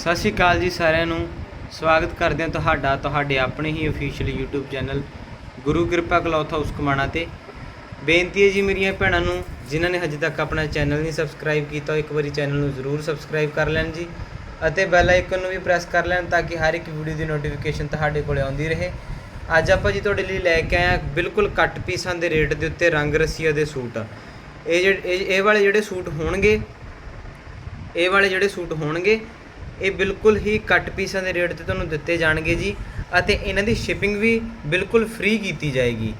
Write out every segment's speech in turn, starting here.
ਸਤਿ ਸ਼੍ਰੀ ਅਕਾਲ ਜੀ ਸਾਰਿਆਂ ਨੂੰ। ਸਵਾਗਤ ਕਰਦੇ ਹਾਂ ਤੁਹਾਡਾ, ਤੁਹਾਡੇ ਆਪਣੇ ਹੀ official YouTube channel Guru Kirpa cloth house Kamana ਤੇ। ਬੇਨਤੀ ਹੈ ਜੀ ਮੇਰੀਆਂ ਭੈਣਾਂ ਨੂੰ, ਜਿਨ੍ਹਾਂ ਨੇ ਹਜੇ ਤੱਕ ਆਪਣਾ ਚੈਨਲ ਨਹੀਂ ਸਬਸਕ੍ਰਾਈਬ ਕੀਤਾ ਇੱਕ ਵਾਰੀ ਚੈਨਲ ਨੂੰ ਜ਼ਰੂਰ ਸਬਸਕ੍ਰਾਈਬ ਕਰ ਲੈਣ ਜੀ ਅਤੇ ਬੈਲ ਆਈਕਨ ਨੂੰ ਵੀ ਪ੍ਰੈਸ ਕਰ ਲੈਣ ਤਾਂ ਕਿ ਹਰ ਇੱਕ ਵੀਡੀਓ ਦੀ ਨੋਟੀਫਿਕੇਸ਼ਨ ਤੁਹਾਡੇ ਕੋਲ ਆਉਂਦੀ ਰਹੇ। ਅੱਜ ਆਪਾਂ ਜੀ ਤੁਹਾਡੇ ਲਈ ਲੈ ਕੇ ਆਏ ਹਾਂ ਬਿਲਕੁਲ ਘੱਟ ਪੀਸਾਂ ਦੇ ਰੇਟ ਦੇ ਉੱਤੇ ਰੰਗ ਰਸੀਆ ਦੇ ਸੂਟ। ਇਹ ਜਿਹੜੇ ਇਹ ਵਾਲੇ ਜਿਹੜੇ ਸੂਟ ਹੋਣਗੇ, ਇਹ ਵਾਲੇ ਜਿਹੜੇ ਸੂਟ ਹੋਣਗੇ ਇਹ ਬਿਲਕੁਲ ਹੀ ਕੱਟ ਪੀਸਾਂ ਦੇ ਰੇਟ ਤੇ ਤੁਹਾਨੂੰ ਦਿੱਤੇ ਜਾਣਗੇ ਜੀ ਅਤੇ ਇਹਨਾਂ ਦੀ ਸ਼ਿਪਿੰਗ ਵੀ ਬਿਲਕੁਲ ਫ੍ਰੀ ਕੀਤੀ ਜਾਏਗੀ।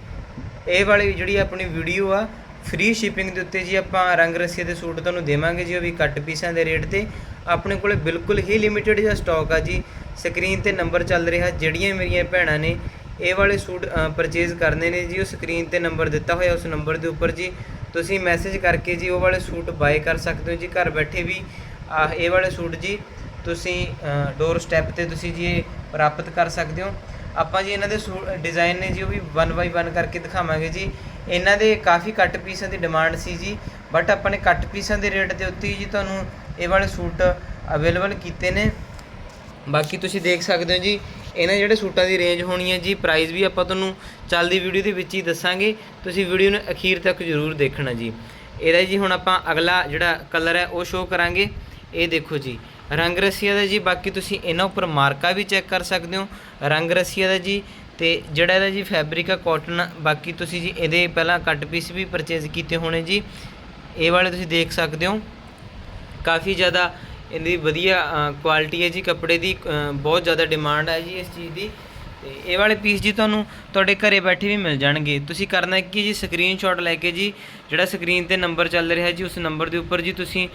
ਇਹ ਵਾਲੀ ਜਿਹੜੀ ਆਪਣੀ ਵੀਡੀਓ ਆ ਫ੍ਰੀ ਸ਼ਿਪਿੰਗ ਦੇ ਉੱਤੇ ਜੀ ਆਪਾਂ ਰੰਗ ਰਸੀਏ ਦੇ ਸੂਟ ਤੁਹਾਨੂੰ ਦੇਵਾਂਗੇ ਜੀ, ਉਹ ਵੀ ਕੱਟ ਪੀਸਾਂ ਦੇ ਰੇਟ ਤੇ। ਆਪਣੇ ਕੋਲੇ ਬਿਲਕੁਲ ਹੀ ਲਿਮਿਟਿਡ ਜਿਹਾ ਸਟਾਕ ਆ ਜੀ। ਸਕਰੀਨ ਤੇ ਨੰਬਰ ਚੱਲ ਰਿਹਾ, ਜਿਹੜੀਆਂ ਮੇਰੀਆਂ ਭੈਣਾਂ ਨੇ ਇਹ ਵਾਲੇ ਸੂਟ ਪਰਚੇਜ਼ ਕਰਨੇ ਨੇ ਜੀ, ਉਹ ਸਕਰੀਨ ਤੇ ਨੰਬਰ ਦਿੱਤਾ ਹੋਇਆ ਉਸ ਨੰਬਰ ਦੇ ਉੱਪਰ ਜੀ। ਤੁਸੀਂ ਮੈਸੇਜ ਕਰਕੇ ਜੀ ਉਹ ਵਾਲੇ ਸੂਟ ਬਾਏ ਕਰ ਸਕਦੇ ਹੋ ਜੀ, ਘਰ ਬੈਠੇ ਵੀ, ਆਹ, ਇਹ ਵਾਲੇ ਸੂਟ ਜੀ। ਤੁਸੀਂ ਡੋਰ ਸਟੈਪ ਤੇ ਤੁਸੀਂ ਜੀ ਇਹ ਪ੍ਰਾਪਤ ਕਰ ਸਕਦੇ ਹੋ। ਆਪਾਂ ਜੀ ਇਹਨਾਂ ਦੇ ਡਿਜ਼ਾਈਨ ਨੇ ਜੀ ਉਹ ਵੀ 1 ਬਾਈ 1 ਕਰਕੇ ਦਿਖਾਵਾਂਗੇ ਜੀ। ਇਹਨਾਂ ਦੇ ਕਾਫੀ ਕੱਟ ਪੀਸਾਂ ਦੀ ਡਿਮਾਂਡ ਸੀ ਜੀ ਬਟ ਆਪਾਂ ਨੇ ਕੱਟ ਪੀਸਾਂ ਦੇ ਰੇਟ ਦੇ ਉੱਤੇ ਜੀ ਤੁਹਾਨੂੰ ਇਹ ਵਾਲੇ ਸੂਟ ਅਵੇਲੇਬਲ ਕੀਤੇ ਨੇ। ਬਾਕੀ ਤੁਸੀਂ ਦੇਖ ਸਕਦੇ ਹੋ ਜੀ, ਇਹਨਾਂ ਜਿਹੜੇ ਸੂਟਾਂ ਦੀ ਰੇਂਜ ਹੋਣੀ ਹੈ ਜੀ ਪ੍ਰਾਈਸ ਵੀ ਆਪਾਂ ਤੁਹਾਨੂੰ ਚੱਲਦੀ ਵੀਡੀਓ ਦੇ ਵਿੱਚ ਹੀ ਦੱਸਾਂਗੇ। ਤੁਸੀਂ ਵੀਡੀਓ ਨੂੰ ਅਖੀਰ ਤੱਕ ਜ਼ਰੂਰ ਦੇਖਣਾ ਜੀ। ਇਹਦਾ ਜੀ ਹੁਣ ਆਪਾਂ ਅਗਲਾ ਜਿਹੜਾ ਕਲਰ ਹੈ ਉਹ ਸ਼ੋਅ ਕਰਾਂਗੇ। ਇਹ ਦੇਖੋ ਜੀ ਰੰਗ ਰਸੀਆ ਦਾ ਜੀ, ਬਾਕੀ ਤੁਸੀਂ ਇਹਨਾਂ ਉੱਪਰ ਮਾਰਕਾ ਵੀ ਚੈੱਕ ਕਰ ਸਕਦੇ ਹੋ। ਰੰਗ ਰਸੀਆ ਦਾ ਜੀ ਤੇ ਜਿਹੜਾ ਇਹਦਾ ਜੀ ਫੈਬਰਿਕ ਆ ਕਾਟਨ ਬਾਕੀ ਤੁਸੀਂ ਜੀ ਇਹਦੇ ਪਹਿਲਾਂ ਕੱਟ ਪੀਸ ਵੀ ਪਰਚੇਜ਼ ਕੀਤੇ ਹੋਣੇ ਜੀ। ਇਹ ਵਾਲੇ ਤੁਸੀਂ ਦੇਖ ਸਕਦੇ ਹੋ। ਕਾਫੀ ਜ਼ਿਆਦਾ ਇਹਦੀ ਵਧੀਆ ਕੁਆਲਿਟੀ ਹੈ ਜੀ, ਕੱਪੜੇ ਦੀ ਬਹੁਤ ਜ਼ਿਆਦਾ ਡਿਮਾਂਡ ਹੈ ਜੀ ਇਸ ਚੀਜ਼ ਦੀ। ਤੇ ਇਹ ਵਾਲੇ ਪੀਸ ਜੀ ਤੁਹਾਨੂੰ ਤੁਹਾਡੇ ਘਰੇ ਬੈਠੇ ਵੀ ਮਿਲ ਜਾਣਗੇ। ਤੁਸੀਂ ਕਰਨਾ ਕੀ ਜੀ ਸਕਰੀਨਸ਼ਾਟ ਲੈ ਕੇ ਜੀ, ਜਿਹੜਾ ਸਕਰੀਨ ਤੇ ਨੰਬਰ ਚੱਲ ਰਿਹਾ ਜੀ, ਉਸ ਨੰਬਰ ਦੇ ਉੱਪਰ ਜੀ ਤੁਸੀਂ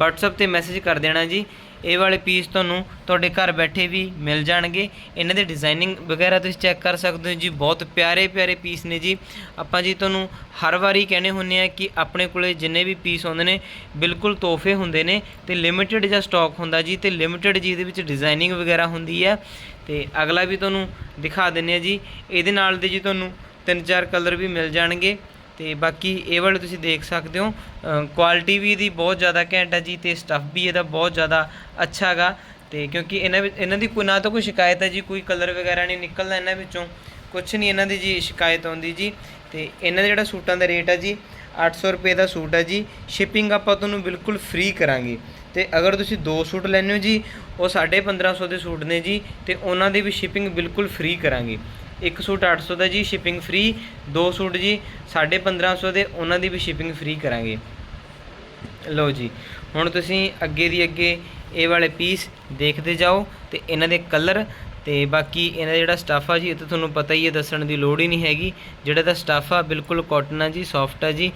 WhatsApp ਤੇ ਮੈਸੇਜ ਕਰ ਦੇਣਾ ਜੀ। ਇਹ ਵਾਲੇ ਪੀਸ ਤੁਹਾਨੂੰ ਤੁਹਾਡੇ ਘਰ ਬੈਠੇ ਵੀ ਮਿਲ ਜਾਣਗੇ। ਇਹਨਾਂ ਦੇ ਡਿਜ਼ਾਈਨਿੰਗ ਵਗੈਰਾ ਤੁਸੀਂ ਚੈੱਕ ਕਰ ਸਕਦੇ ਹੋ ਜੀ, ਬਹੁਤ ਪਿਆਰੇ ਪਿਆਰੇ ਪੀਸ ਨੇ ਜੀ। ਆਪਾਂ ਜੀ ਤੁਹਾਨੂੰ ਹਰ ਵਾਰੀ ਕਹਿੰਦੇ ਹੁੰਨੇ ਆ ਕਿ ਆਪਣੇ ਕੋਲੇ ਜਿੰਨੇ ਵੀ ਪੀਸ ਆਉਂਦੇ ਨੇ, ਬਿਲਕੁਲ ਤੋਹਫੇ ਹੁੰਦੇ ਨੇ ਤੇ ਲਿਮਿਟਿਡ ਜਿਹਾ ਸਟਾਕ ਹੁੰਦਾ ਜੀ ਤੇ ਲਿਮਿਟਿਡ ਜੀ ਦੇ ਵਿੱਚ ਡਿਜ਼ਾਈਨਿੰਗ ਵਗੈਰਾ ਹੁੰਦੀ ਹੈ। ਤੇ ਅਗਲਾ ਵੀ ਤੁਹਾਨੂੰ ਦਿਖਾ ਦਿੰਨੇ ਆ ਜੀ। ਇਹਦੇ ਨਾਲ ਦੇ ਜੀ ਤੁਹਾਨੂੰ ਤਿੰਨ ਚਾਰ ਕਲਰ ਵੀ ਮਿਲ ਜਾਣਗੇ। ਤੇ ਬਾਕੀ ਇਹ ਵਾਲੇ ਤੁਸੀਂ ਦੇਖ ਸਕਦੇ ਹੋ ਕੁਆਲਿਟੀ ਵੀ ਇਹਦੀ ਬਹੁਤ ਜ਼ਿਆਦਾ ਘੈਂਟ ਹੈ ਜੀ ਤੇ ਸਟੱਫ ਵੀ ਇਹਦਾ ਬਹੁਤ ਜ਼ਿਆਦਾ ਅੱਛਾ ਹੈਗਾ ਤੇ ਕਿਉਂਕਿ ਇਹਨਾਂ ਵਿੱਚ, ਇਹਨਾਂ ਦੀ ਕੋਈ ਨਾ ਤਾਂ ਕੋਈ ਸ਼ਿਕਾਇਤ ਹੈ ਜੀ, ਕੋਈ ਕਲਰ ਵਗੈਰਾ ਨਹੀਂ ਨਿਕਲਦਾ ਇਹਨਾਂ ਵਿੱਚੋਂ। ਕੁਝ ਨਹੀਂ ਇਹਨਾਂ ਦੀ ਜੀ ਸ਼ਿਕਾਇਤ ਆਉਂਦੀ ਜੀ। ਤੇ ਇਹਨਾਂ ਦਾ ਜਿਹੜਾ ਸੂਟਾਂ ਦਾ ਰੇਟ ਹੈ ਜੀ 800 ਰੁਪਏ ਦਾ ਸੂਟ ਹੈ ਜੀ। ਸ਼ਿਪਿੰਗ ਆਪਾਂ ਤੁਹਾਨੂੰ ਬਿਲਕੁਲ ਫ੍ਰੀ ਕਰਾਂਗੇ। ਤੇ ਅਗਰ ਤੁਸੀਂ ਦੋ ਸੂਟ ਲੈਣੇ ਹੋ ਜੀ, ਉਹ 1550 ਦੇ ਸੂਟ ਨੇ ਜੀ, ਤੇ ਉਹਨਾਂ ਦੀ ਵੀ ਸ਼ਿਪਿੰਗ ਬਿਲਕੁਲ ਫ੍ਰੀ ਕਰਾਂਗੇ। ਇੱਕ ਸੂਟ 800 ਦਾ ਜੀ ਸ਼ਿਪਿੰਗ ਫ੍ਰੀ ਦੋ ਸੂਟ ਜੀ 1550 ਦੇ, ਉਹਨਾਂ ਦੀ ਵੀ ਸ਼ਿਪਿੰਗ ਫ੍ਰੀ ਕਰਾਂਗੇ। ਲਓ ਜੀ, ਹੁਣ ਤੁਸੀਂ ਅੱਗੇ ਦੀ ਅੱਗੇ ਇਹ ਵਾਲੇ ਪੀਸ ਦੇਖਦੇ ਜਾਓ ਤੇ ਇਹਨਾਂ ਦੇ ਕਲਰ ਤੇ ਬਾਕੀ ਇਹਨਾਂ ਦਾ ਜਿਹੜਾ ਸਟੱਫ ਆ ਜੀ, ਇਹ ਤਾਂ ਤੁਹਾਨੂੰ ਪਤਾ ਹੀ ਹੈ, ਦੱਸਣ ਦੀ ਲੋੜ ਹੀ ਨਹੀਂ ਹੈਗੀ। ਜਿਹੜਾ ਦਾ ਸਟੱਫ ਆ, ਬਿਲਕੁਲ ਕਾਟਨ ਆ ਜੀ ਸੌਫਟ ਆ ਜੀ।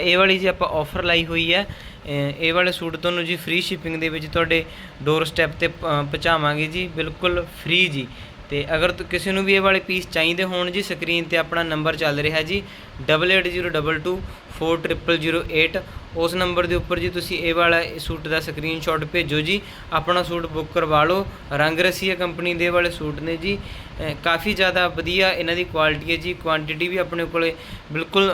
ਇਹ ਵਾਲੀ ਜੀ ਆਪਾਂ ਆਫਰ ਲਾਈ ਹੋਈ ਹੈ। ਇਹ ਵਾਲੇ ਸੂਟ ਤੁਹਾਨੂੰ ਜੀ ਫ੍ਰੀ ਸ਼ਿਪਿੰਗ ਦੇ ਵਿੱਚ ਤੁਹਾਡੇ ਡੋਰ ਸਟੈਪ ਤੇ ਪਹੁੰਚਾਵਾਂਗੇ ਜੀ, ਬਿਲਕੁਲ ਫ੍ਰੀ ਜੀ। ਤੇ ਅਗਰ ਤੁ- ਕਿਸੇ ਨੂੰ ਵੀ ਇਹ ਵਾਲੇ ਪੀਸ ਚਾਹੀਦੇ ਹੋਣ ਜੀ ਸਕਰੀਨ ਤੇ ਆਪਣਾ ਨੰਬਰ ਚੱਲ ਰਿਹਾ ਜੀ 8802 4008 ਉਸ ਨੰਬਰ ਦੇ ਉੱਪਰ ਜੀ ਤੁਸੀਂ ਇਹ ਵਾਲਾ ਸੂਟ ਦਾ ਸਕਰੀਨਸ਼ਾਟ ਭੇਜੋ ਜੀ, ਆਪਣਾ ਸੂਟ ਬੁੱਕ ਕਰਵਾ ਲਓ। ਰੰਗ ਰਸੀਆ ਕੰਪਨੀ ਦੇ ਵਾਲੇ ਸੂਟ ਨੇ ਜੀ। ਕਾਫੀ ਜ਼ਿਆਦਾ ਵਧੀਆ ਇਹਨਾਂ ਦੀ ਕੁਆਲਿਟੀ ਹੈ ਜੀ ਕੁਆਂਟੀਟੀ ਵੀ ਆਪਣੇ ਕੋਲੇ ਬਿਲਕੁਲ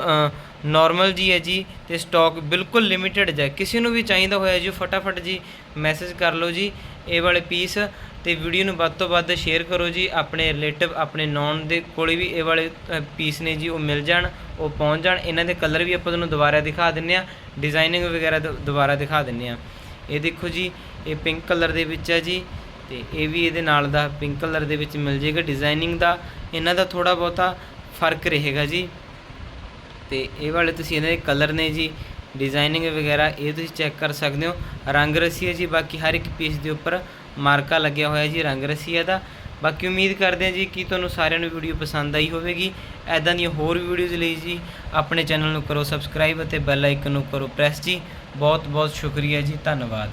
ਨਾਰਮਲ ਜੀ ਹੈ ਜੀ ਤੇ ਸਟਾਕ ਬਿਲਕੁਲ ਲਿਮਿਟਿਡ ਹੈ। ਕਿਸੇ ਨੂੰ ਵੀ ਚਾਹੀਦਾ ਹੋਇਆ ਜੀ, ਫਟਾਫਟ ਜੀ ਮੈਸੇਜ ਕਰ ਲਓ ਜੀ, ਇਹ ਵਾਲੇ ਪੀਸ ਤੇ ਵੀਡੀਓ ਨੂੰ ਵੱਧ ਤੋਂ ਵੱਧ ਸ਼ੇਅਰ ਕਰੋ ਜੀ। ਆਪਣੇ ਰਿਲੇਟਿਵ ਆਪਣੇ ਨੌਨ ਦੇ ਕੋਲੇ ਵੀ ਇਹ ਵਾਲੇ ਪੀਸ ਨੇ ਜੀ, ਉਹ ਮਿਲ ਜਾਣ, ਉਹ ਪਹੁੰਚ ਜਾਣ। ਇਹਨਾਂ ਦੇ ਕਲਰ ਵੀ ਆਪਾਂ ਤੁਹਾਨੂੰ ਦੁਬਾਰਾ ਦਿਖਾ ਦਿੰਨੇ ਆ। ਡਿਜ਼ਾਈਨਿੰਗ ਵਗੈਰਾ ਦੁ- ਦੁਬਾਰਾ ਦਿਖਾ ਦਿੰਨੇ ਆ। ਇਹ ਦੇਖੋ ਜੀ, ਇਹ ਪਿੰਕ ਕਲਰ ਦੇ ਵਿੱਚ ਹੈ ਜੀ। ਤੇ ਇਹ ਵੀ ਇਹਦੇ ਨਾਲ ਦਾ ਪਿੰਕ ਕਲਰ ਦੇ ਵਿੱਚ ਮਿਲ ਜੇਗਾ ਡਿਜ਼ਾਈਨਿੰਗ ਦਾ। ਇਹਨਾਂ ਦਾ ਥੋੜਾ ਬਹੁਤਾ ਫ਼ਰਕ ਰਹੇਗਾ ਜੀ। ਤੇ ਇਹ ਵਾਲੇ ਤੁਸੀਂ ਇਹਨਾਂ ਦੇ ਕਲਰ ਨੇ ਜੀ ਡਿਜ਼ਾਈਨਿੰਗ ਵਗੈਰਾ, ਇਹ ਤੁਸੀਂ ਚੈੱਕ ਕਰ ਸਕਦੇ ਹੋ। ਰੰਗ ਰਸੀਆ ਜੀ, ਬਾਕੀ ਹਰ ਇੱਕ ਪੀਸ ਦੇ ਉੱਪਰ ਮਾਰਕਾ ਲੱਗਿਆ ਹੋਇਆ ਜੀ, ਰੰਗ ਰਸੀਆ ਦਾ। ਬਾਕੀ ਉਮੀਦ ਕਰਦੇ ਹਾਂ ਜੀ ਕਿ ਤੁਹਾਨੂੰ ਸਾਰਿਆਂ ਨੂੰ ਵੀਡੀਓ ਪਸੰਦ ਆਈ ਹੋਵੇਗੀ। ਐਦਾਂ ਦੀਆਂ ਹੋਰ ਵੀਡੀਓਜ਼ ਲਈ ਜੀ, ਆਪਣੇ ਚੈਨਲ ਨੂੰ ਕਰੋ ਸਬਸਕ੍ਰਾਈਬ ਅਤੇ ਬੈਲ ਆਈਕਨ ਨੂੰ ਕਰੋ ਪ੍ਰੈਸ ਜੀ। ਬਹੁਤ ਬਹੁਤ ਸ਼ੁਕਰੀਆ ਜੀ, ਧੰਨਵਾਦ।